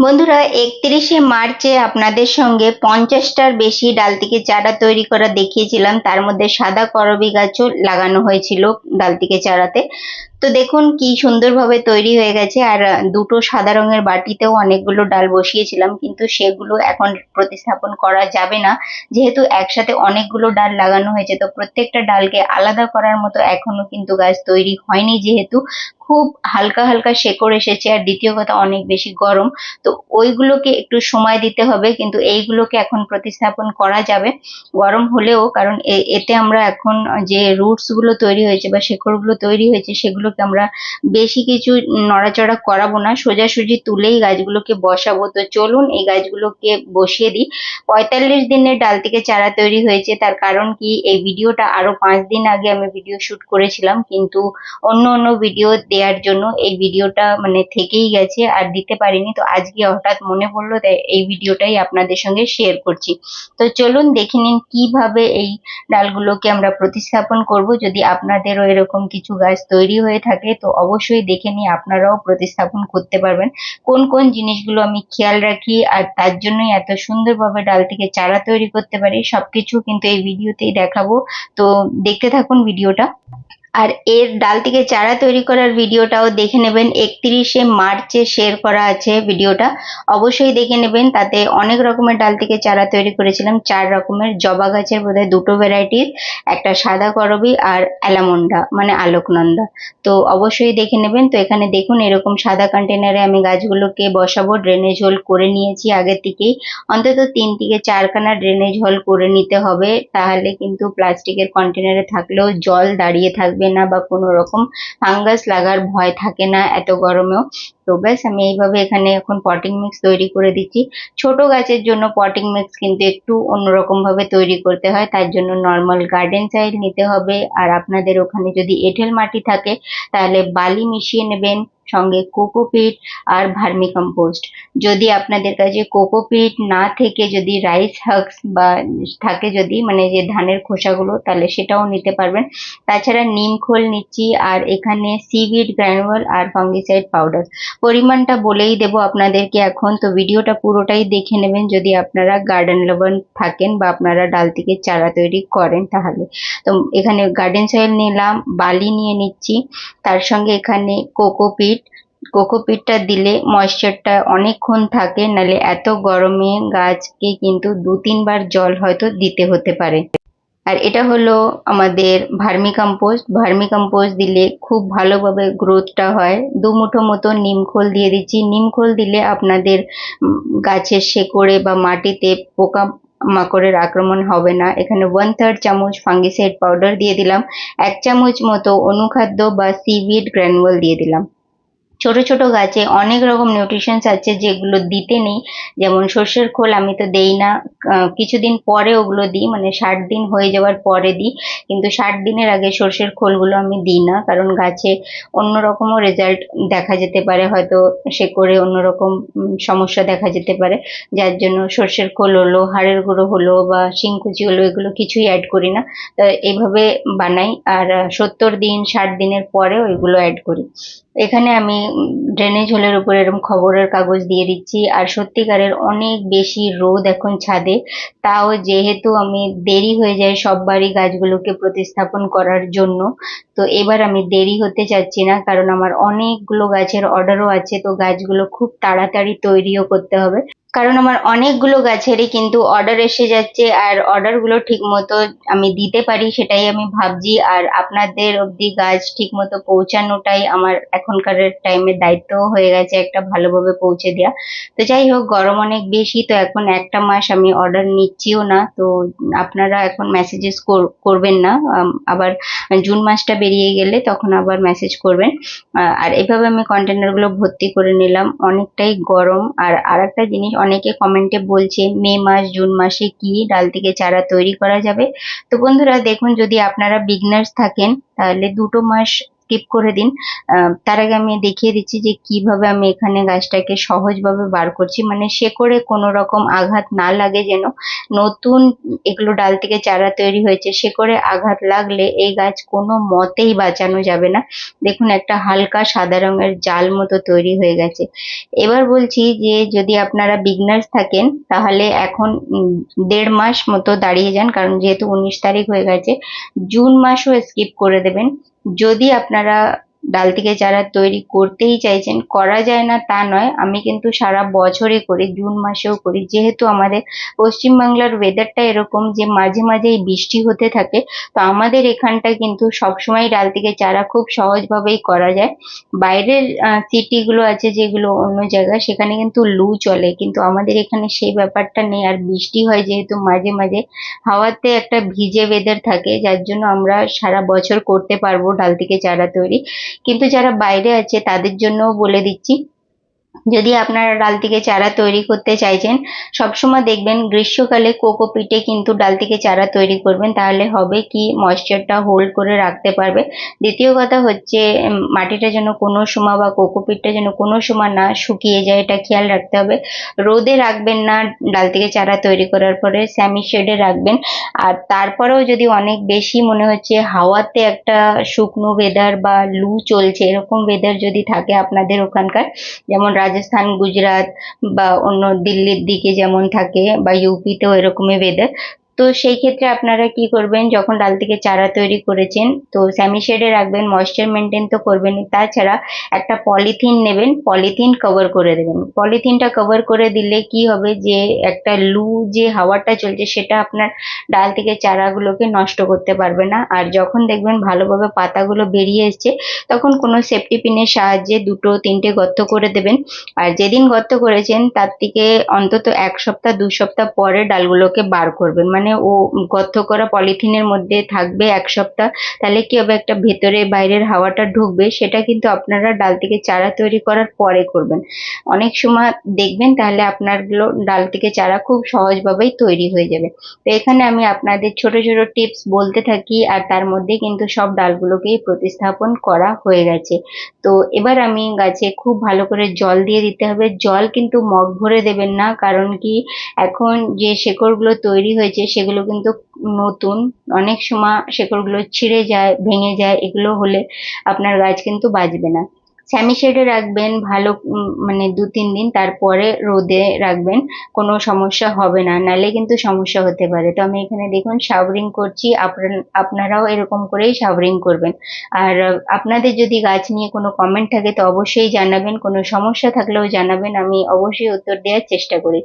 বন্ধুরা, একত্রিশে মার্চে আপনাদের সঙ্গে পঞ্চাশটার বেশি ডাল থেকে চারা তৈরি করা দেখিয়েছিলাম। তার মধ্যে সাদা করবি গাছও লাগানো হয়েছিল ডাল থেকে চারাতে। তো দেখুন কি সুন্দরভাবে তৈরি হয়ে গেছে। আর দুটো সাদা রঙের বাটিতেও অনেকগুলো ডাল বসিয়েছিলাম, কিন্তু সেগুলো এখন প্রতিস্থাপন করা যাবে না। যেহেতু একসাথে অনেকগুলো ডাল লাগানো হয়েছে, তো প্রত্যেকটা ডালকে আলাদা করার মতো এখনও কিন্তু গাছ তৈরি হয়নি যেহেতু। খুব হালকা হালকা শেকড় এসেছে, আর দ্বিতীয় কথা অনেক বেশি গরম। তো ওইগুলোকে একটু সময় দিতে হবে, কিন্তু এইগুলোকে এখন প্রতিস্থাপন করা যাবে। গরম হলেও, কারণ এতে আমরা এখন যে রুটসগুলো তৈরি হয়েছে বা শেকড়গুলো তৈরি হয়েছে সেগুলোকে আমরা বেশি কিছু নড়াচড়া করাবো না। সোজাসুজি তুলেই গাছগুলোকে বসাবো। তো চলুন এই গাছগুলোকে বসিয়ে দিই। পঁয়তাল্লিশ দিনের ডাল থেকে চারা তৈরি হয়েছে। তার কারণ কি? এই ভিডিওটা আরও পাঁচ দিন আগে আমি ভিডিও শুট করেছিলাম। কিন্তু অন্য অন্য ভিডিও দেওয়ার জন্য এই ভিডিওটা মানে থেকেই গেছে আর দিতে পারিনি। তো আজকে হঠাৎ মনে পড়ল তাই এই ভিডিওটাই আপনাদের সঙ্গে শেয়ার করছি। তো চলুন দেখে নিন কীভাবে এই ডালগুলোকে আমরা প্রতিস্থাপন করব। যদি আপনাদেরও এরকম কিছু গাছ তৈরি হয়ে থাকে, তো অবশ্যই দেখে নিয়ে আপনারাও প্রতিস্থাপন করতে পারবেন। কোন কোন জিনিসগুলো আমি খেয়াল রাখি আর তার জন্যই এত সুন্দরভাবে ডাল থেকে চারা তৈরি করতে পারি, সবকিছু কিন্তু এই ভিডিওতেই দেখাবো। তো দেখতে থাকুন ভিডিওটা। আর এর ডাল থেকে চারা তৈরি করার ভিডিওটাও দেখে নেবেন। একত্রিশে মার্চে শেয়ার করা আছে ভিডিওটা। অবশ্যই দেখে নেবেন, তাতে অনেক রকমের ডাল থেকে চারা তৈরি করেছিলাম। চার রকমের, জবা গাছের বোধহয় দুটো ভ্যারাইটির একটা সাদা করবি আর অ্যালামন্ডা মানে আলোকনন্দা। তো অবশ্যই দেখে নেবেন। তো এখানে দেখুন, এরকম সাদা কন্টেনারে আমি গাছগুলোকে বসাবো ড্রেনেজ হোল করে নিয়েছি আগের থেকেই। অন্তত তিন থেকে চারখানা ড্রেনেজ হোল করে নিতে হবে, তাহলে কিন্তু প্লাস্টিকের কন্টেনারে থাকলেও জল দাঁড়িয়ে থাকবে। থাকবে না বা কোনো রকম ফাঙ্গাস লাগার ভয় থাকে না এত গরমেও। তো ব্যাস, আমি এইভাবে এখানে এখন পটিং মিক্স তৈরি করে দিচ্ছি। ছোট গাছের জন্য পটিং মিক্স কিন্তু একটু অন্যরকম ভাবে তৈরি করতে হয়, তার জন্য নর্মাল গার্ডেন সাইড নিতে হবে। আর আপনাদের ওখানে যদি এঁঠেল মাটি থাকে, তাহলে বালি মিশিয়ে নেবেন, সঙ্গে কোকোপিট আর ভার্মি কম্পোস্ট যদি আপনাদের কাছে কোকোপিট না থেকে যদি রাইস হাক্স বা থাকে যদি মানে যে ধানের খোসাগুলো, তাহলে সেটাও নিতে পারবেন। তাছাড়া নিম খোল নিচ্ছি, আর এখানে সিভিড গ্র্যানুয়াল আর ফাঙ্গিসাইড পাউডার পরিমাণটা বলেই দেব আপনাদেরকে এখন। তো ভিডিওটা পুরোটাই দেখে নেবেন। যদি আপনারা গার্ডেন লাভার থাকেন বা আপনারা ডাল থেকে চারা তৈরি করেন তাহলে। তো এখানে গার্ডেন সয়েল নিলাম, বালি নিয়ে নিচ্ছি। তার সঙ্গে এখানে কোকোপিট কোকোপিটটা দিলে ময়েশ্চারটা অনেকক্ষণ থাকে নালে এত গরমে গাছকে কিন্তু দু তিনবার জল হয়তো দিতে হতে পারে। আর এটা হলো আমাদের ভার্মি কম্পোস্ট। ভার্মি কম্পোস্ট দিলে খুব ভালোভাবে গ্রোথটা হয়। দু মুঠো মতো নিমখোল দিয়ে দিচ্ছি। নিমখোল দিলে আপনাদের গাছের শেকড়ে বা মাটিতে পোকা মাকড়ের আক্রমণ হবে না। এখানে ওয়ান থার্ড চামচ ফাঙ্গিসাইড পাউডার দিয়ে দিলাম। এক চামচ মতো অনুখাদ্য বা সিভিড গ্র্যানুয়াল দিয়ে দিলাম। ছোট ছোট গাছে অনেক রকম নিউট্রিশনস আছে যেগুলো দিতে নেই। যেমন সর্ষের খোল আমি তো দেই না। কিছুদিন পরে ওগুলো দিই মানে ষাট দিন হয়ে যাওয়ার পরে দিই। কিন্তু ষাট দিনের আগে সর্ষের খোলগুলো আমি দিই না, কারণ গাছে অন্যরকমও রেজাল্ট দেখা যেতে পারে। হয়তো সে করে অন্যরকম সমস্যা দেখা যেতে পারে। যার জন্য সর্ষের খোল হলো, হাড়ের গুঁড়ো হলো বা শিংকুচি হলো, এগুলো কিছুই অ্যাড করি না। তো এইভাবে বানাই। আর সত্তর দিন, ষাট দিনের পরে ওইগুলো অ্যাড করি। এখানে আমি ড্রেনেজ হোলের উপর এরকম খবরের কাগজ দিয়ে দিচ্ছি। আর সত্যিকারের অনেক বেশি রোদ এখন ছাদে। তাও যেহেতু আমি দেরি হয়ে যায় সব বাড়ি গাছগুলোকে প্রতিস্থাপন করার জন্য, তো এবার আমি দেরি হতে চাচ্ছি না, কারণ আমার অনেকগুলো গাছের অর্ডারও আছে। তো গাছগুলো খুব তাড়াতাড়ি তৈরিও করতে হবে। কারণ আমার অনেকগুলো গাছেরই কিন্তু অর্ডার এসে যাচ্ছে আর অর্ডারগুলো ঠিক মতো আমি দিতে পারি সেটাই আমি ভাবছি। আর আপনাদের অবধি গাছ ঠিক মতো পৌঁছানোটাই আমার এখনকার টাইমে দায়িত্ব হয়ে গেছে একটা ভালোভাবে পৌঁছে দেওয়া তো যাই হোক, গরম অনেক বেশি, তো এখন একটা মাস আমি অর্ডার নিচ্ছিও না। তো আপনারা এখন মেসেজেস করবেন না। আবার জুন মাসটা বেরিয়ে গেলে তখন আবার মেসেজ করবেন। আর এভাবে আমি কন্টেনারগুলো ভর্তি করে নিলাম। অনেকটাই গরম। আর আর একটা জিনিস অনেকে কমেন্টে বলছে, মে মাস, জুন মাসে কি ডাল থেকে চারা তৈরি করা যাবে? তো বন্ধুরা দেখুন, যদি আপনারা বিগনার্স থাকেন, তাহলে দুটো মাস স্কিপ করে দিন। তার আগে আমি দেখিয়ে দিচ্ছি যে কীভাবে আমি এখানে গাছটাকে সহজভাবে বার করছি। মানে শেকড়ে কোনো রকম আঘাত না লাগে যেন। নতুন এগুলো ডাল থেকে চারা তৈরি হয়েছে। শেকড়ে আঘাত লাগলে এই গাছ কোনো মতেই বাঁচানো যাবে না। দেখুন, একটা হালকা সাদা রঙের জাল মতো তৈরি হয়ে গেছে। এবার বলছি যে, যদি আপনারা বিগনার্স থাকেন, তাহলে এখন দেড় মাস মতো দাঁড়িয়ে যান। কারণ যেহেতু উনিশ তারিখ হয়ে গেছে, জুন মাসও স্কিপ করে দেবেন। যদি আপনারা ডাল থেকে চারা তৈরি করতেই চাইছেন, করা যায় না তা নয়। আমি কিন্তু সারা বছরই করি, জুন মাসেও করি। যেহেতু আমাদের পশ্চিমবাংলার ওয়েদারটা এরকম যে মাঝে মাঝেই বৃষ্টি হতে থাকে, তো আমাদের এখানটা কিন্তু সবসময় ডাল থেকে চারা খুব সহজভাবেই করা যায়। বাইরের সিটিগুলো আছে যেগুলো অন্য জায়গায় সেখানে কিন্তু লু চলে। কিন্তু আমাদের এখানে সেই ব্যাপারটা নেই। আর বৃষ্টি হয় যেহেতু মাঝে মাঝে, হাওয়াতে একটা ভিজে ওয়েদার থাকে, যার জন্য আমরা সারা বছর করতে পারব ডাল থেকে চারা তৈরি। কিন্তু যারা বাইরে আছে তাদের জন্যও বলে দিচ্ছি যদি আপনারা ডাল থেকে চারা তৈরি করতে চাইছেন, সবসময় দেখবেন গ্রীষ্মকালে কোকোপিটে কিন্তু ডাল থেকে চারা তৈরি করবেন, তাহলে হবে কি ময়েশ্চারটা হোল্ড করে রাখতে পারবে। দ্বিতীয় কথা হচ্ছে মাটিটা যেন কোনো সময় বা কোকোপিটটা যেন কোনো সময় না শুকিয়ে যায়, এটা খেয়াল রাখতে হবে। রোদে রাখবেন না ডাল থেকে চারা তৈরি করার পরে, স্যামি শেডে রাখবেন। আর তারপরেও যদি অনেক বেশি মনে হচ্ছে হাওয়াতে একটা শুকনো ওয়েদার বা লু চলছে, এরকম ওয়েদার যদি থাকে আপনাদের ওখানকার, যেমন রাজস্থান গুজরাট বা অন্য দিল্লির দিকে যেমন থাকে বা ইউপিতেও এরকমই ওয়েদার তো সেই ক্ষেত্রে আপনারা কি করবেন, যখন ডাল থেকে চারা তৈরি করেছেন, তো স্যামি শেডে রাখবেন ময়েশ্চার মেনটেন তো করবেনই তাছাড়া একটা পলিথিন নেবেন পলিথিন কভার করে দেবেন। পলিথিনটা কভার করে দিলে কি হবে যে, একটা লু যে হাওয়াটা চলছে, সেটা আপনার ডাল থেকে চারাগুলোকে নষ্ট করতে পারবে না। আর যখন দেখবেন ভালোভাবে পাতাগুলো বেরিয়ে এসছে, তখন কোনো সেফটি পিনের সাহায্যে দুটো, তিনটে গর্ত করে দেবেন। আর যেদিন গর্ত করেছেন, তার থেকে অন্তত এক সপ্তাহ, দু সপ্তাহ পরে ডালগুলোকে বার করবেন। মানে ও গর্ত করা পলিথিনের মধ্যে থাকবে এক সপ্তাহ, তাহলে কি হবে? একটা ভেতরে বাইরের হাওয়াটা ঢুকবে, সেটা কিন্তু আপনারা ডাল থেকে চারা তৈরি করার পরে করবেন। অনেক সময় দেখবেন তাহলে আপনারগুলো ডাল থেকে চারা খুব সহজভাবেই তৈরি হয়ে যাবে। তো এখানে আমি আপনাদের ছোট ছোট টিপস বলতে থাকি, আর তার মধ্যে কিন্তু সব ডালগুলোকেই প্রতিস্থাপন করা হয়ে গেছে। তো এবার আমি গাছে খুব ভালো করে জল দিয়ে দিতে হবে। জল কিন্তু মগ ভরে দেবেন না, কারণ কি এখন যে শেকড়গুলো তৈরি হয়েছে সেগুলো কিন্তু নতুন। অনেক সময় শেকড়গুলো ছিঁড়ে যায়, ভেঙে যায়, এগুলো হলে আপনার গাছ কিন্তু বাঁচবে না। স্যামি শেডে রাখবেন, ভালো মানে দু তিন দিন তারপরে রোদে রাখবেন, কোনো সমস্যা হবে না। নালে কিন্তু সমস্যা হতে পারে। তো আমি এখানে দেখুন, শাওয়ারিং করছি, আপনার- আপনারাও এরকম করেই শাওয়ারিং করবেন। আর আপনাদের যদি গাছ নিয়ে কোনো কমেন্ট থাকে, তো অবশ্যই জানাবেন। কোনো সমস্যা থাকলেও জানাবেন। আমি অবশ্যই উত্তর দেওয়ার চেষ্টা করি।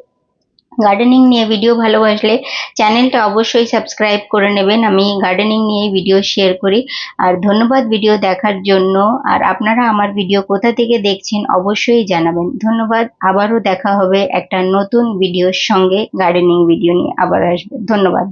গার্ডেনিং নিয়ে ভিডিও ভালোবাসলে চ্যানেলটা অবশ্যই সাবস্ক্রাইব করে নেবেন। আমি গার্ডেনিং নিয়ে ভিডিও শেয়ার করি। আর ধন্যবাদ ভিডিও দেখার জন্য। আর আপনারা আমার ভিডিও কোথা থেকে দেখছেন অবশ্যই জানাবেন। ধন্যবাদ। আবারও দেখা হবে একটা নতুন ভিডিওর সঙ্গে গার্ডেনিং ভিডিও নিয়ে। আবার আসবে। ধন্যবাদ।